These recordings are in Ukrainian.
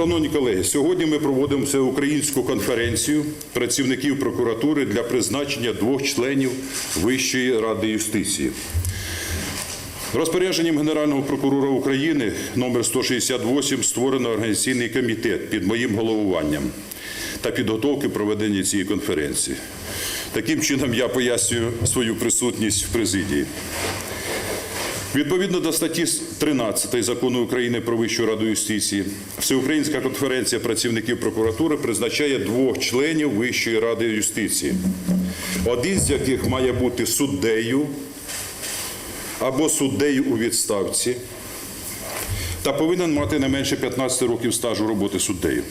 Шановні колеги, сьогодні ми проводимо всеукраїнську конференцію працівників прокуратури для призначення двох членів Вищої ради юстиції. Розпорядженням Генерального прокурора України номер 168 створено організаційний комітет під моїм головуванням та підготовки проведення цієї конференції. Таким чином я пояснюю свою присутність в президії. Відповідно до статті 13 закону України про Вищу раду юстиції, Всеукраїнська конференція працівників прокуратури призначає двох членів Вищої ради юстиції, один з яких має бути суддею або суддею у відставці та повинен мати не менше 15 років стажу роботи суддею.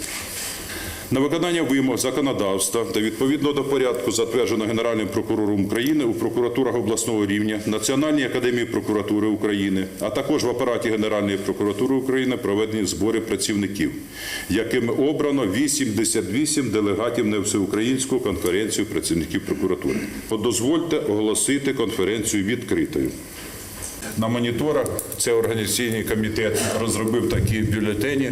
На виконання вимог законодавства та відповідно до порядку, затвердженого Генеральним прокурором України у прокуратурах обласного рівня, Національній академії прокуратури України, а також в апараті Генеральної прокуратури України проведені збори працівників, якими обрано 88 делегатів на всеукраїнську конференцію працівників прокуратури. Дозвольте оголосити конференцію відкритою. На моніторах цей організаційний комітет розробив такі бюлетені.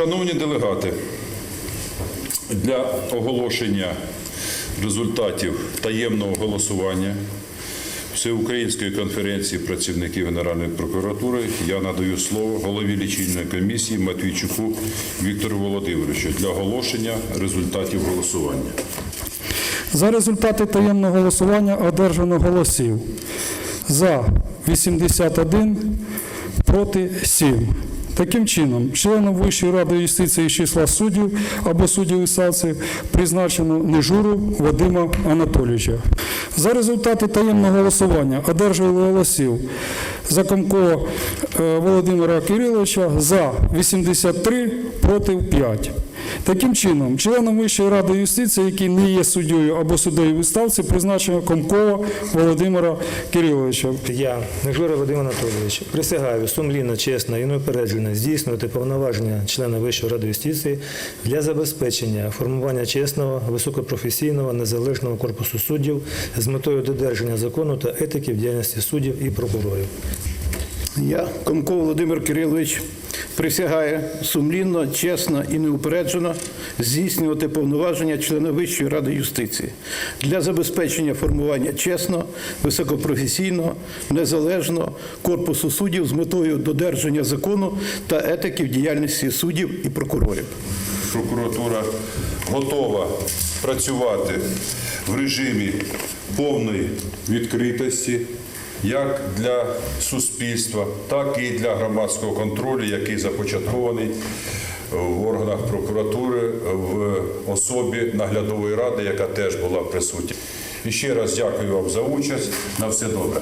Шановні делегати, для оголошення результатів таємного голосування Всеукраїнської конференції працівників Генеральної прокуратури я надаю слово голові лічильної комісії Матвійчуку Віктору Володимировичу для оголошення результатів голосування. За результати таємного голосування одержано голосів за 81, проти 7. Таким чином, членом Вищої ради юстиції з числа суддів або суддів інстанції призначено Нежуру Вадима Анатолійовича. За результати таємного голосування одержали голосів Закомко е, Володимира Кириловича за 83, проти 5. Таким чином, членом Вищої ради юстиції, який не є суддєю або суддею відставці, призначено Комкова Володимира Кириловича. Я, Міжура Вадим Анатолійович, присягаю сумлінно, чесно і неупереджено здійснювати повноваження члена Вищої ради юстиції для забезпечення формування чесного, високопрофесійного, незалежного корпусу суддів з метою додержання закону та етики в діяльності суддів і прокурорів. Я, Комко Володимир Кирилович, присягаю сумлінно, чесно і неупереджено здійснювати повноваження члена Вищої ради юстиції для забезпечення формування чесного, високопрофесійного, незалежного корпусу суддів з метою додержання закону та етики в діяльності суддів і прокурорів. Прокуратура готова працювати в режимі повної відкритості як для суспільства, так і для громадського контролю, який започаткований в органах прокуратури в особі наглядової ради, яка теж була присутня. І ще раз дякую вам за участь. На все добре.